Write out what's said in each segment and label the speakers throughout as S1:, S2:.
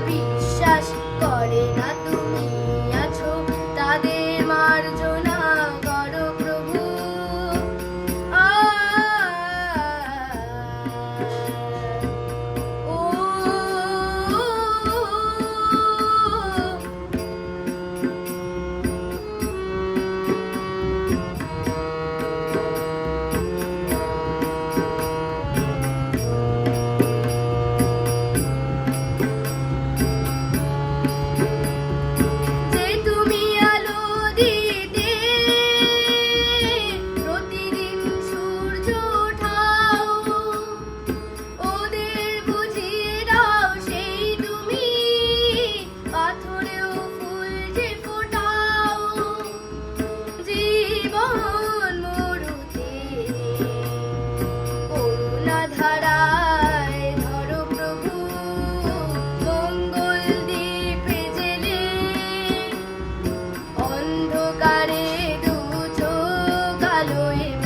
S1: বিশ্বাস করে না তুমি।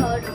S1: వాడు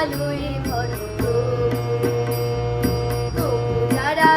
S1: আলোয় ভালো তবু যারা